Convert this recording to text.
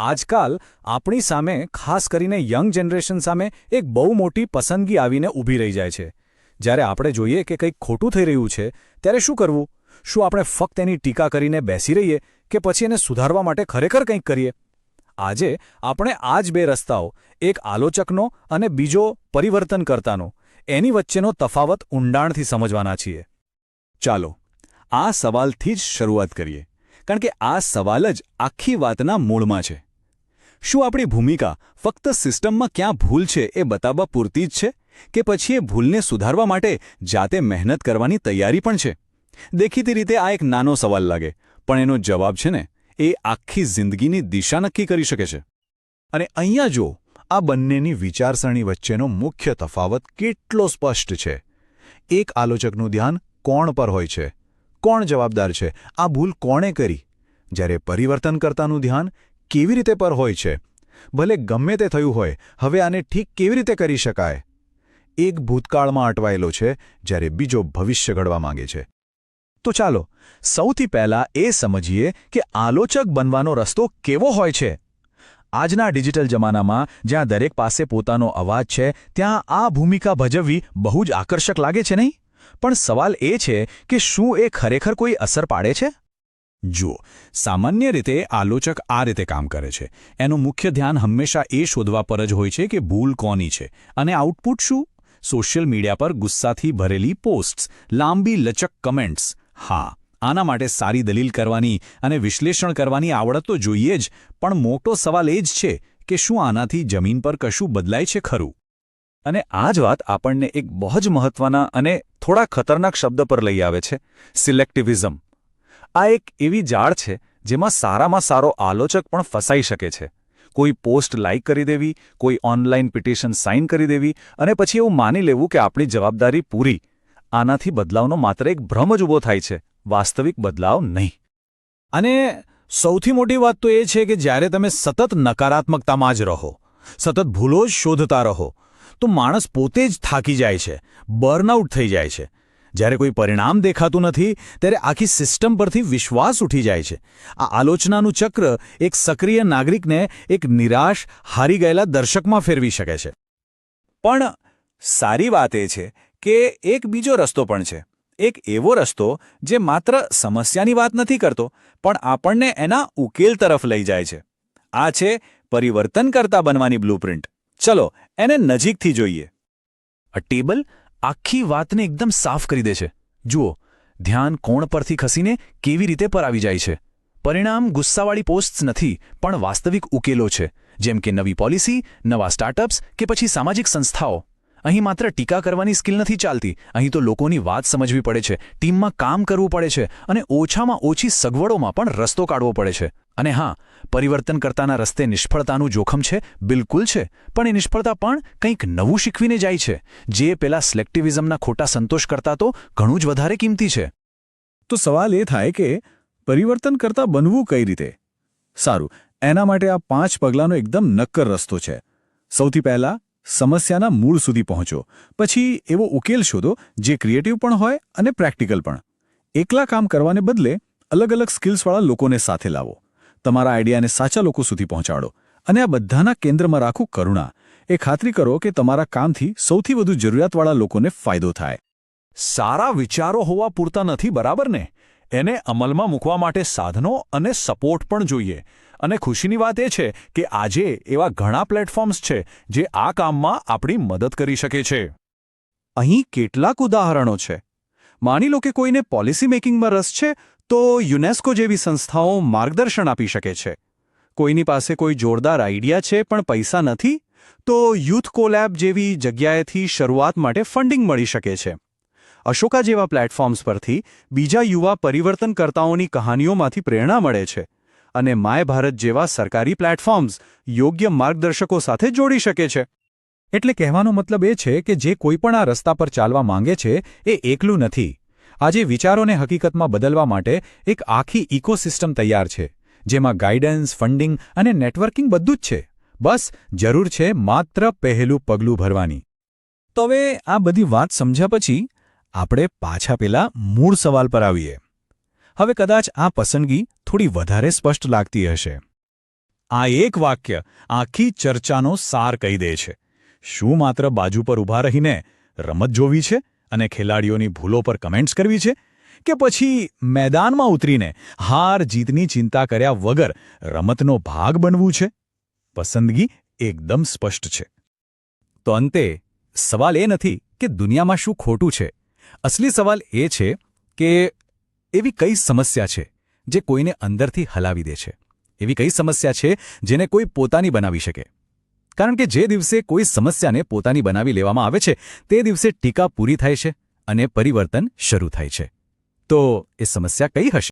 આજકાલ આપણી સામે, ખાસ કરીને યંગ જનરેશન સામે, એક બહુ મોટી પસંદગી આવીને ઊભી રહી જાય છે. જ્યારે આપણે જોઈએ કે કંઈક ખોટું થઈ રહ્યું છે, ત્યારે શું કરવું? શું આપણે ફક્ત એની ટીકા કરીને બેસી રહીએ કે પછી એને સુધારવા માટે ખરેખર કંઈક કરીએ? આજે આપણે આ જ બે રસ્તાઓ, એક આલોચકનો અને બીજો પરિવર્તનકર્તાનો, એની વચ્ચેનો તફાવત ઊંડાણથી સમજવાના છીએ. ચાલો, આ સવાલથી જ શરૂઆત કરીએ. કારણ કે આ સવાલ જ આખી વાતના મૂળમાં છે. શું આપણી ભૂમિકા ફક્ત સિસ્ટમમાં ક્યાં ભૂલ છે એ બતાવવા પૂરતી જ છે? કે પછી એ ભૂલને સુધારવા માટે જાતે મહેનત કરવાની તૈયારી પણ છે? દેખીતી રીતે આ એક નાનો સવાલ લાગે, પણ એનો જવાબ છે ને, એ આખી જિંદગીની દિશા નક્કી કરી શકે છે. અને અહીંયા જો આ બંનેની વિચારસરણી વચ્ચેનો મુખ્ય તફાવત કેટલો સ્પષ્ટ છે. એક આલોચકનું ધ્યાન કોણ પર હોય છે? કોણ જવાબદાર છે? આ ભૂલ કોણે કરી? જ્યારે પરિવર્તનકર્તાનું ધ્યાન કેવી રીતે પર હોય છે? ભલે ગમે તે થયું હોય, હવે આને ઠીક કેવી રીતે કરી શકાય? એક ભૂતકાળમાં અટવાયેલો છે, જ્યારે બીજો ભવિષ્ય ઘડવા માંગે છે. તો ચાલો, સૌથી પહેલા એ સમજીએ કે આલોચક બનવાનો રસ્તો કેવો હોય છે. આજના ડિજિટલ જમાનામાં જ્યાં દરેક પાસે પોતાનો અવાજ છે, ત્યાં આ ભૂમિકા ભજવવી બહુ જ આકર્ષક લાગે છે નહીં? પણ સવાલ એ છે કે શું એ ખરેખર કોઈ અસર પાડે છે? જુઓ, સામાન્ય રીતે આલોચક આ રીતે કામ કરે છે. એનું મુખ્ય ધ્યાન હંમેશા એ શોધવા પર જ હોય છે કે ભૂલ કોની છે અને આઉટપુટ શું? સોશિયલ મીડિયા પર ગુસ્સાથી ભરેલી પોસ્ટ્સ, લાંબી લચક કમેન્ટ્સ. હા, આના માટે સારી દલીલ કરવાની અને વિશ્લેષણ કરવાની આવડત તો જોઈએ જ, પણ મોટો સવાલ એ જ છે કે શું આનાથી જમીન પર કશું બદલાય છે ખરું? અને આ જ વાત આપણને એક બહુ જ મહત્વના અને થોડા ખતરનાક શબ્દ પર લઈ આવે છે. સિલેક્ટિવિઝમ. આ એક એવી જાળ છે જેમાં સારામાં સારો આલોચક પણ ફસાઈ શકે છે. કોઈ પોસ્ટ લાઇક કરી દેવી, કોઈ ઓનલાઈન પિટિશન સાઇન કરી દેવી અને પછી એવું માની લેવું કે આપણી જવાબદારી પૂરી. આનાથી બદલાવનો માત્ર એક ભ્રમ જ ઊભો થાય છે, વાસ્તવિક બદલાવ નહીં. અને સૌથી મોટી વાત તો એ છે કે જ્યારે તમે સતત નકારાત્મકતામાં જ રહો, સતત ભૂલો જ શોધતા રહો, તો માણસ પોતે જ થાકી જાય છે બર્નઆઉટ થઈ જાય છે. જ્યારે કોઈ પરિણામ દેખાતું નથી, ત્યારે આખી સિસ્ટમ પરથી વિશ્વાસ ઉઠી જાય છે. આ આલોચનાનું ચક્ર એક સક્રિય નાગરિકને એક નિરાશ, હારી ગયેલા દર્શકમાં ફેરવી શકે છે. પણ સારી વાત એ છે કે એક બીજો રસ્તો પણ છે. એક એવો રસ્તો જે માત્ર સમસ્યાની વાત નથી કરતો, પણ આપણને એના ઉકેલ તરફ લઈ જાય છે. આ છે પરિવર્તન કરતા બનવાની બ્લુપ્રિન્ટ. ચલો, એને નજીકથી જોઈએ. અ ટેબલ આખી વાતને એકદમ સાફ કરી દે છે. જુઓ, ધ્યાન કોણ પરથી ખસીને કેવી રીતે પર આવી જાય છે. પરિણામ ગુસ્સાવાળી પોસ્ટ્સ નથી, પણ વાસ્તવિક ઉકેલો છે, જેમ કે નવી પોલિસી, નવા સ્ટાર્ટઅપ્સ કે પછી સામાજિક સંસ્થાઓ. અહીં માત્ર ટીકા કરવાની સ્કિલ નથી ચાલતી. અહીં તો લોકોની વાત સમજવી પડે છે. ટીમમાં કામ કરવું પડે છે અને ઓછામાં ઓછી સગવડોમાં પણ રસ્તો કાઢવો પડે છે. અને હા પરિવર્તન કરતાના રસ્તે નિષ્ફળતાનું જોખમ છે, બિલકુલ છે. પણ એ નિષ્ફળતા પણ કંઈક નવું શીખવીને જાય છે. જે પેલા સિલેક્ટિવિઝમના ખોટા સંતોષ કરતા તો ઘણું જ વધારે કિંમતી છે. તો સવાલ એ થાય કે પરિવર્તન કરતા બનવું કઈ રીતે? સારું, એના માટે આ પાંચ પગલાંનો એકદમ નક્કર રસ્તો છે. સૌથી પહેલા સમસ્યાના મૂળ સુધી પહોંચો. પછી એવો ઉકેલ શોધો જે ક્રિએટિવ પણ હોય અને પ્રેક્ટિકલ પણ. એકલા કામ કરવાને બદલે અલગ અલગ સ્કિલ્સવાળા લોકોને સાથે લાવો. તમારા આઈડિયાને સાચા લોકો સુધી પહોંચાડો. અને આ બધાના કેન્દ્રમાં રાખો કરુણા. એ ખાતરી કરો કે તમારા કામથી સૌથી વધુ જરૂરિયાતવાળા લોકોને ફાયદો થાય. સારા વિચારો હોવા પૂરતા નથી, બરાબર ને? એને અમલમાં મૂકવા માટે સાધનો અને સપોર્ટ પણ જોઈએ. અને ખુશીની વાત એ છે કે આજે એવા ઘણા પ્લેટફોર્મ્સ છે જે આ કામમાં આપણી મદદ કરી શકે છે. અહીં કેટલાક ઉદાહરણો છે. માની લો કે કોઈને પોલિસી મેકિંગમાં રસ છે, તો યુનેસ્કો જેવી સંસ્થાઓ માર્ગદર્શન આપી શકે છે. કોઈની પાસે કોઈ જોરદાર આઈડિયા છે પણ પૈસા નથી, તો યુથ કોલેબ જેવી જગ્યાએથી શરૂઆત માટે ફંડિંગ મળી શકે છે. અશોકા જેવા પ્લેટફોર્મ્સ પરથી બીજા યુવા પરિવર્તનકર્તાઓની કહાનીઓમાંથી પ્રેરણા મળે છે અને માય ભારત જેવા સરકારી પ્લેટફોર્મ્સ યોગ્ય માર્ગદર્શકો સાથે જોડી શકે છે. એટલે કહેવાનો મતલબ એ છે કે જે કોઈ પણ આ રસ્તા પર ચાલવા માંગે છે, એ એકલું નથી. આજે વિચારોને હકીકતમાં બદલવા માટે એક આખી ઇકોસિસ્ટમ તૈયાર છે, જેમાં ગાઈડન્સ ફંડિંગ અને નેટવર્કિંગ બધું જ છે. બસ, જરૂર છે માત્ર પહેલું પગલું ભરવાની. તો હવે આ બધી વાત સમજ્યા પછી આપણે પાછા પેલા મૂળ સવાલ પર આવીએ. હવે કદાચ આ પસંદગી થોડી વધારે સ્પષ્ટ લાગતી હશે. આ એક વાક્ય આખી ચર્ચાનો સાર કહી દે છે. શું માત્ર બાજુ પર ઊભા રહીને રમત જોવી છે અને ખેલાડીઓની ભૂલો પર કમેન્ટ્સ કરવી છે? કે પછી મેદાનમાં ઉતરીને હાર જીતની ચિંતા કર્યા વગર રમતનો ભાગ બનવું છે? પસંદગી એકદમ સ્પષ્ટ છે. તો અંતે સવાલ એ નથી કે દુનિયામાં શું ખોટું છે. અસલી સવાલ એ છે કે એવી કઈ સમસ્યા છે જે કોઈને અંદરથી હલાવી દે છે? એવી કઈ સમસ્યા છે જેને કોઈ પોતાની બનાવી શકે? કારણ કે જે દિવસે કોઈ સમસ્યાને પોતાની બનાવી લેવામાં આવે છે, તે દિવસે ટીકા પૂરી થાય છે અને પરિવર્તન શરૂ થાય છે. તો એ સમસ્યા કઈ હશે?